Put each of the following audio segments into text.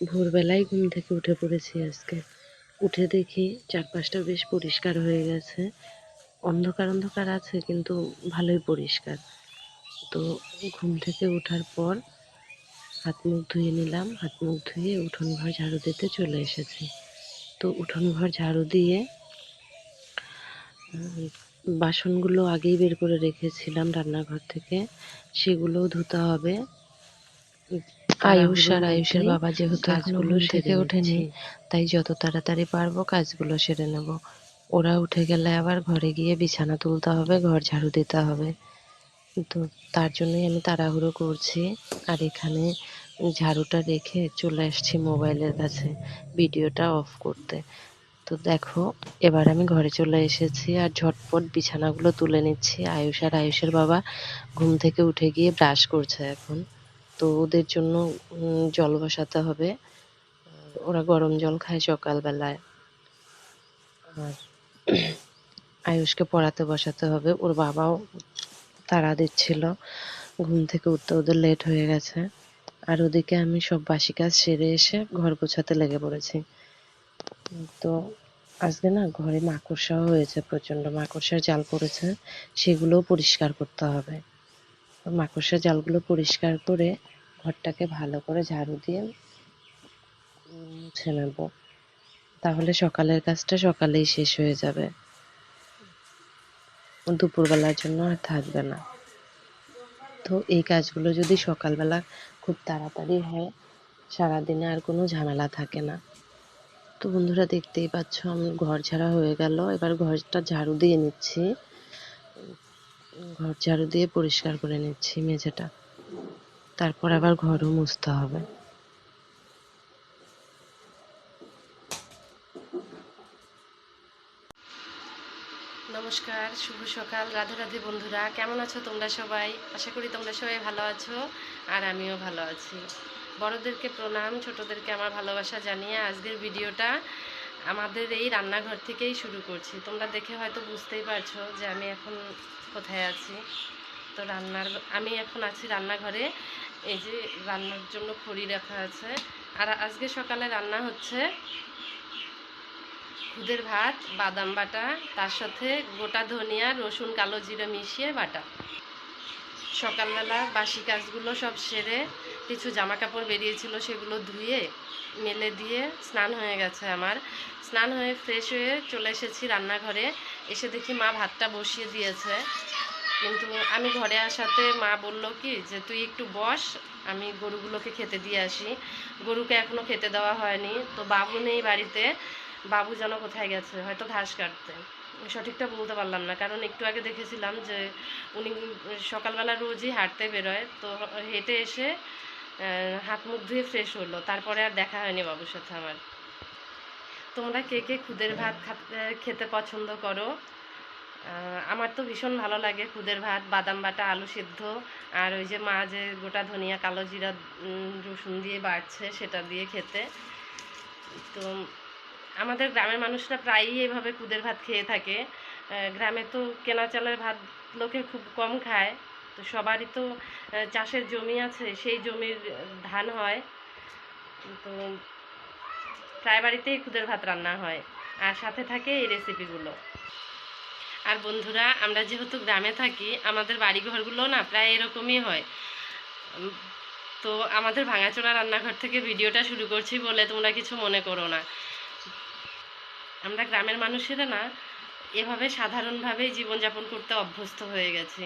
ভোরবেলায় ঘুম থেকে উঠে পড়েছি আজকে। উঠে দেখি চারপাশটা বেশ পরিষ্কার হয়ে গেছে। অন্ধকার অন্ধকার আছে, কিন্তু ভালোই পরিষ্কার। তো ঘুম থেকে ওঠার পর হাত মুখ ধুয়ে নিলাম। হাত মুখ ধুয়ে উঠোন ঘর ঝাড়ু দিতে চলে এসেছি। তো উঠোন ঘর ঝাড়ু দিয়ে বাসনগুলো আগেই বের করে রেখেছিলাম রান্নাঘর থেকে। সেগুলোও ধুতে হবে। আয়ুষ আর আয়ুষের বাবা যেহেতু ঘুম থেকে ওঠেনি তাই যত তাড়াতাড়ি পারব কাজগুলো সেরে নেব। ওরা উঠে গেলে আবার ঘরে গিয়ে বিছানা তুলতে হবে ঘর ঝাড়ু দিতে হবে। তো তার জন্যই আমি তাড়াহুড়ো করছি। আর এখানে ঝাড়ুটা রেখে চলে আসছি মোবাইলের কাছে ভিডিওটা অফ করতে। তো দেখো এবার আমি ঘরে চলে এসেছি আর ঝটপট বিছানাগুলো তুলে নিচ্ছি। আয়ুষ আর আয়ুষের বাবা ঘুম থেকে উঠে গিয়ে ব্রাশ করছে এখন। তো ওদের জন্য জল বসাতে হবে। ওরা গরম জল খায় সকালবেলায়। আর আয়ুষকে পড়াতে বসাতে হবে। ওর বাবাও তাড়া দিচ্ছিল। ঘুম থেকে উঠতে ওদের লেট হয়ে গেছে। আর ওদিকে আমি সব বাসি কাজ সেরে এসে ঘর গোছাতে লেগে পড়েছি। তো আজকে না ঘরে মাকড়সাও হয়েছে প্রচণ্ড মাকড়সার জাল পড়েছে। সেগুলোও পরিষ্কার করতে হবে। তো মাকড়সার জালগুলো পরিষ্কার করে ঘরটাকে ভালো করে ঝাড়ু দিয়ে মুছে নেব। তাহলে সকালের কাজটা সকালেই শেষ হয়ে যাবে। দুপুরবেলার জন্য আর থাকবে না। তো এই কাজগুলো যদি সকালবেলা খুব তাড়াতাড়ি হয়, সারাদিনে আর কোনো ঝামেলা থাকে না। তো বন্ধুরা দেখতেই পাচ্ছ, আমার ঘর ঝাড়া হয়ে গেল। এবার ঘরটা ঝাড়ু দিয়ে নিচ্ছি। ঘর ঝাড়ু দিয়ে পরিষ্কার করে নিচ্ছি মেঝেটা। তারপর আবার ঘরও মুছতে হবে। নমস্কার, শুভ সকাল। রাধে রাধে বন্ধুরা, কেমন আছো তোমরা সবাই? আশা করি তোমরা সবাই ভালো আছো আর আমিও ভালো আছি। বড়দেরকে প্রণাম, ছোটদেরকে আমার ভালোবাসা জানিয়ে আজকের ভিডিওটা আমাদের এই রান্নাঘর থেকেই শুরু করছি। তোমরা দেখে হয়তো বুঝতেই পারছ যে আমি এখন কোথায় আছি। তো রান্নার, আমি এখন আছি রান্নাঘরে। এই যে রান্নার জন্য খড়ি রাখা আছে। আর আজকে সকালে রান্না হচ্ছে খুদের ভাত, বাদাম বাটা, তার সাথে গোটা ধনিয়া, রসুন, কালো জিরে মিশিয়ে বাটা। সকালবেলা বাসি কাজগুলো সব সেরে কিছু জামা কাপড় বেরিয়েছিল সেগুলো ধুয়ে, মেলে দিয়ে স্নান হয়ে গেছে আমার। স্নান হয়ে ফ্রেশ হয়ে চলে এসেছি রান্নাঘরে। এসে দেখি মা ভাতটা বসিয়ে দিয়েছে। কিন্তু আমি ঘরে আসাতে মা বলল কি যে, তুই একটু বস, আমি গরুগুলোকে খেতে দিয়ে আসি। গরুকে এখনও খেতে দেওয়া হয়নি। তো বাবু নেই বাড়িতে। বাবু যেন কোথায় গেছে, হয়তো ঘাস কাটতে। সঠিকটা বলতে পারলাম না। কারণ একটু আগে দেখেছিলাম যে, উনি সকালবেলা রোজই হাঁটতে বেরোয়। তো হেঁটে এসে হাত মুখ ধুয়ে ফ্রেশ হলো। তারপরে আর দেখা হয়নি বাবুর সাথে আমার। তোমরা কে কে খুদের ভাত খাতে- পছন্দ করো? আমার তো ভীষণ ভালো লাগে খুদের ভাত, বাদাম বাটা, আলু সিদ্ধ, আর ওই যে মা যে গোটা ধনিয়া, কালো জিরা রসুন দিয়ে বাড়ছে সেটা দিয়ে খেতে। তো আমাদের গ্রামের মানুষরা প্রায়ই এভাবে খুদের ভাত খেয়ে থাকে। গ্রামে তো কেনা চালের ভাত লোকে খুব কম খায়। তো সবারই তো চাষের জমি আছে, সেই জমির ধান হয়। তো প্রায় বাড়িতেই খুদের ভাত রান্না হয়। আর সাথে থাকে এই রেসিপিগুলো আর বন্ধুরা, আমরা যেহেতু গ্রামে থাকি, আমাদের বাড়িঘরগুলো না প্রায় এরকমই হয়। তো আমাদের ভাঙাচোরা রান্নাঘর থেকে ভিডিওটা শুরু করছি বলে তোমরা কিছু মনে করো না। আমরা গ্রামের মানুষেরা না, এভাবে সাধারণভাবেই জীবনযাপন করতে অভ্যস্ত হয়ে গেছি।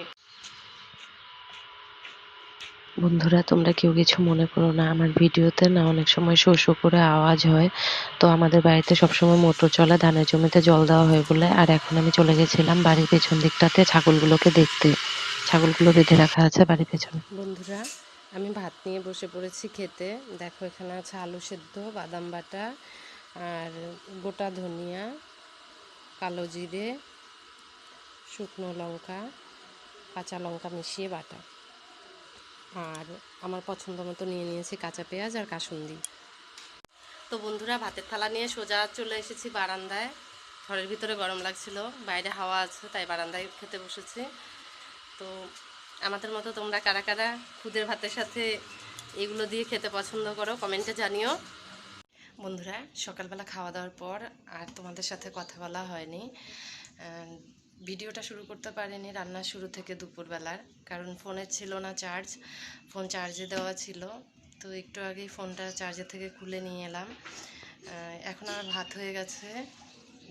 বন্ধুরা, তোমরা কেউ কিছু মনে করো না। আমার ভিডিওতে না অনেক সময় শো শো করে আওয়াজ হয়। তো আমাদের বাড়িতে সবসময় মোটর চলে, ধানের জমিতে জল দেওয়া হয় বলে। আর এখন আমি চলে গেছিলাম বাড়ির পেছন দিকটাতে ছাগলগুলোকে দেখতে। ছাগলগুলো বেঁধে রাখা আছে বাড়ির পেছনে। বন্ধুরা, আমি ভাত নিয়ে বসে পড়েছি খেতে। দেখো, এখানে আছে আলু সেদ্ধ, বাদাম বাটা আর গোটা ধনিয়া, কালো জিরে, শুকনো লঙ্কা, কাঁচা লঙ্কা মিশিয়ে বাটা। আর আমার পছন্দ মতো নিয়ে নিয়েছি কাঁচা পেঁয়াজ আর কাসুন্দি। তো বন্ধুরা, ভাতের থালা নিয়ে সোজা চলে এসেছি বারান্দায়। ঘরের ভিতরে গরম লাগছিল, বাইরে হাওয়া আছে, তাই বারান্দায় খেতে বসেছি। তো আমাদের মতো তোমরা কারা কারা খুদের ভাতের সাথে এগুলো দিয়ে খেতে পছন্দ করো, কমেন্টে জানিও। বন্ধুরা, সকালবেলা খাওয়া দাওয়ার পর আর তোমাদের সাথে কথা বলা হয়নি। ভিডিওটা শুরু করতে পারিনি রান্না শুরু থেকে দুপুরবেলার, কারণ ফোনের ছিল না চার্জ ফোন চার্জে দেওয়া ছিল। তো একটু আগেই ফোনটা চার্জে থেকে খুলে নিয়ে এলাম। এখন আমার ভাত হয়ে গেছে,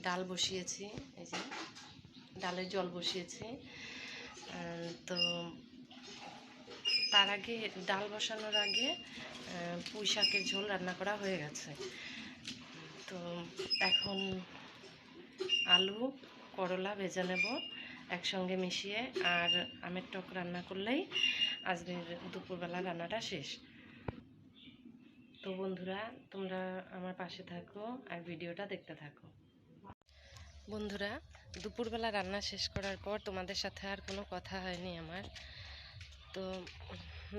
ডাল বসিয়েছি, এই যে ডালের জল বসিয়েছি। তো তার আগে ডাল বসানোর আগে পুঁই শাকের ঝোল রান্না করা হয়ে গেছে। তো এখন আলু করলা ভেজে নেব একসঙ্গে মিশিয়ে আর আমের টক রান্না করলেই আজকের দুপুরবেলা রান্নাটা শেষ। তো বন্ধুরা, তোমরা আমার পাশে থাকো আর ভিডিওটা দেখতে থাকো। বন্ধুরা, দুপুরবেলা রান্না শেষ করার পর তোমাদের সাথে আর কোনো কথা হয়নি আমার। তো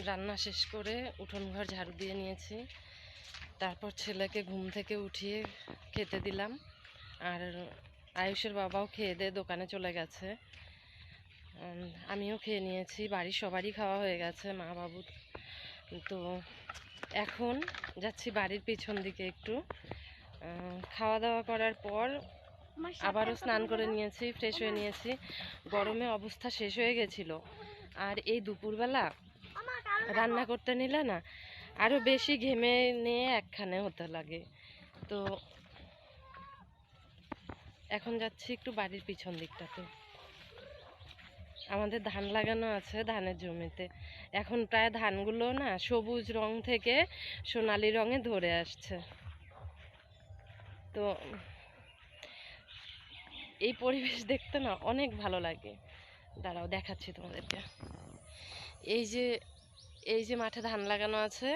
রান্না শেষ করে উঠোন ঘর ঝাড়ু দিয়ে নিয়েছি। তারপর ছেলেকে ঘুম থেকে উঠিয়ে খেতে দিলাম। আর আয়ুষের বাবাও খেয়ে দিয়ে দোকানে চলে গেছে। আমিও খেয়ে নিয়েছি বাড়ির সবারই খাওয়া হয়ে গেছে মা বাবু। তো এখন যাচ্ছি বাড়ির পিছন দিকে একটু। খাওয়া দাওয়া করার পর আবারও স্নান করে নিয়েছি ফ্রেশ হয়ে নিয়েছি। গরমে অবস্থা শেষ হয়ে গেছিল। আর এই দুপুরবেলা রান্না করতে নিলে না আরও বেশি ঘেমে নিয়ে একখানে হতে লাগে। তো এখন যাচ্ছি একটু বাড়ির পিছন দিকটাতে। আমাদের ধান লাগানো আছে ধানের জমিতে। এখন প্রায় ধানগুলো না সবুজ রং থেকে সোনালি রঙে ধরে আসছে। তো এই পরিবেশ দেখতে না অনেক ভালো লাগে। দাঁড়াও, দেখাচ্ছি তোমাদেরকে। এই যে এই যে মাঠে ধান লাগানো আছে,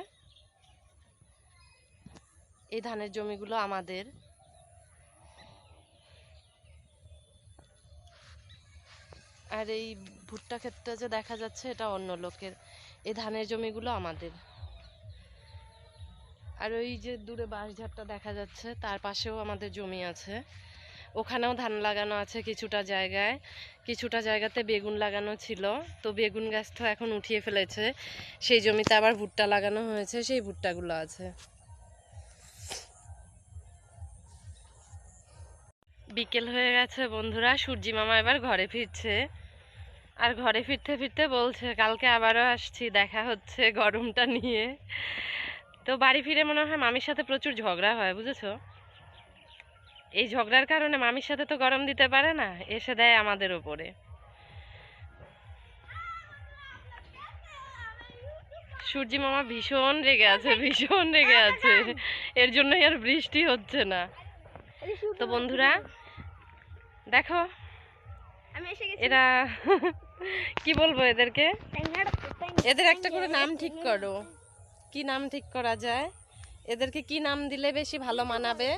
এই ধানের জমিগুলো আমাদের। আর এই ভুট্টা ক্ষেতটা যে দেখা যাচ্ছে, এটা অন্য লোকের। এই ধানের জমিগুলো আমাদের। আর ওই যে দূরে বাঁশঝাড়টা দেখা যাচ্ছে, তার পাশেও আমাদের জমি আছে। ওখানেও ধান লাগানো আছে কিছুটা জায়গায়। কিছুটা জায়গাতে বেগুন লাগানো ছিল। তো বেগুন গাছ তো এখন উঠিয়ে ফেলেছে। সেই জমিতে আবার ভুট্টা লাগানো হয়েছে, সেই ভুট্টাগুলো আছে। বিকেল হয়ে গেছে বন্ধুরা, সূর্যি মামা এবার ঘরে ফিরছে। আর ঘরে ফিরতে ফিরতে বলছে, কালকে আবারও আসছি, দেখা হচ্ছে গরমটা নিয়ে। তো বাড়ি ফিরে মনে হয় মামির সাথে প্রচুর ঝগড়া হয়, বুঝেছ? এই ঝগড়ার কারণে মামির সাথে তো গরম দিতে পারে না, এসে দেয় আমাদের ওপরে। সূর্যি মামা ভীষণ রেগে আছে, ভীষণ রেগে আছে। এর জন্যই আর বৃষ্টি হচ্ছে না। তো বন্ধুরা দেখো। আমি এরা কি বলব এদেরকে? এদের একটা করে নাম ঠিক করো। কি নাম ঠিক করা যায়? এদেরকে কি নাম দিলে বেশি ভালো মানাবে?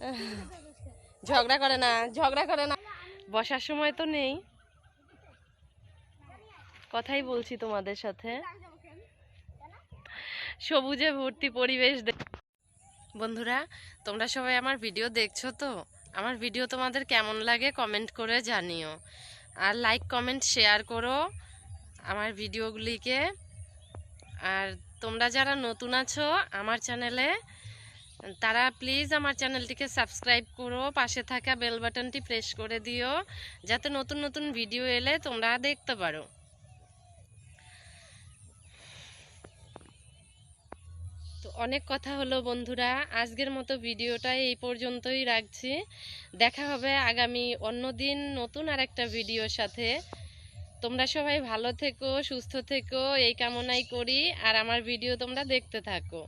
ঝগড়া করে না ঝগড়া করে না। বসার সময় তো নেই। কথাই বলছি তোমাদের সাথে। সবুজে ভর্তি পরিবেশ বন্ধুরা তোমরা সবাই আমার ভিডিও দেখছ তো? আমার ভিডিও তোমাদের কেমন লাগে কমেন্ট করে জানিও। আর লাইক কমেন্ট শেয়ার করো আমার ভিডিওগুলিকে। আর তোমরা যারা নতুন আছো আমার চ্যানেলে তারা প্লিজ আমার চ্যানেলটিকে সাবস্ক্রাইব করো, পাশে থাকা বেল বাটনটি প্রেস করে দিও, যাতে নতুন নতুন ভিডিও এলে তোমরা দেখতে পারো। তো অনেক কথা হলো বন্ধুরা। আজকের মতো ভিডিওটা এই পর্যন্তই রাখছি। দেখা হবে আগামী অন্য দিন নতুন আর একটা ভিডিওর সাথে। তোমরা সবাই ভালো থেকো, সুস্থ থেকো, এই কামনাই করি। আর আমার ভিডিও তোমরা দেখতে থাকো।